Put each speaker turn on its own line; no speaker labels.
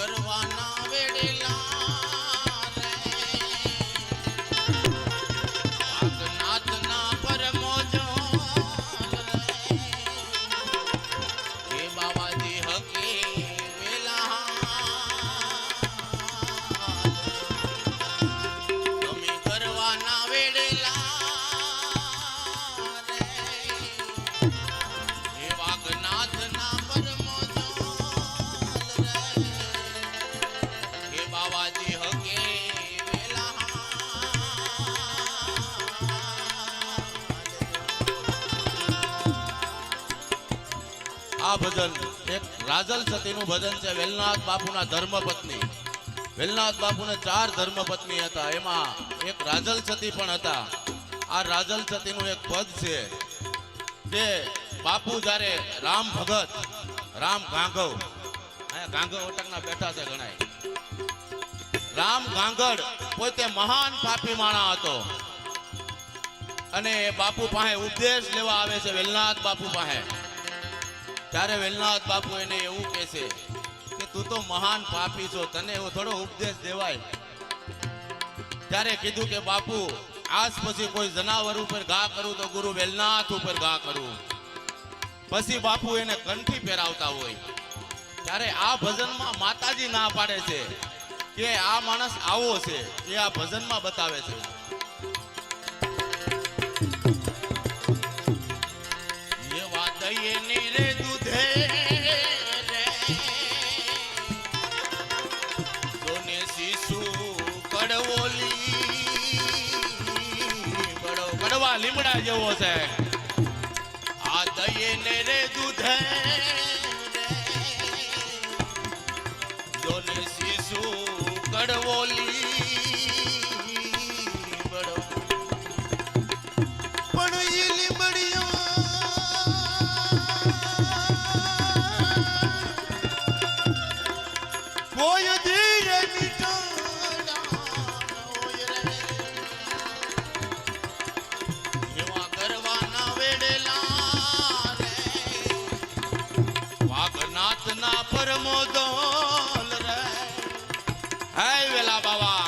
કરવાના આ ભજન એક રાજલ સતીનું ભજન છે વેલનાથ બાપુના ધર્મપત્ની. વેલનાથ બાપુને ચાર ધર્મપત્ની હતા, એમાં એક રાજલ સતી પણ હતા. આ રાજલ સતીનું એક પદ છે જે બાપુ જ્યારે રામ ભગત, રામ ગાંઘવ અહીંયા ગાંઘવ ઓટકના બેઠા છે ગણાય. રામ ગાંગડ પોતે મહાન પાપી માણા હતો. અને બાપુ પાસે ઉપદેશ લેવા આવે છે વેલનાથ બાપુ પાસે. ત્યારે વેલનાથ બાપુ એને એવું કહે છે કે તું તો મહાન પાપી છો, તને એવો થોડો ઉપદેશ દેવાય. ત્યારે કીધું કે, બાપુ, આજ પછી કોઈ જનાવર ઉપર ઘા કરું તો ગુરુ વેલનાથ ઉપર ઘા કરું. પછી બાપુ એને કંઠી પહેરાવતા હોય. ત્યારે આ ભજનમાં માતાજી ના પાડે છે. કે આ માણસ આવો છે, એ આ ભજનમાં બતાવે છે. એ વાત લીમડા જેવો છે. આ દઈએ ને રે દૂધે
કોઈ ધીરે મીઠાડા
રે. હે વેલા બાવા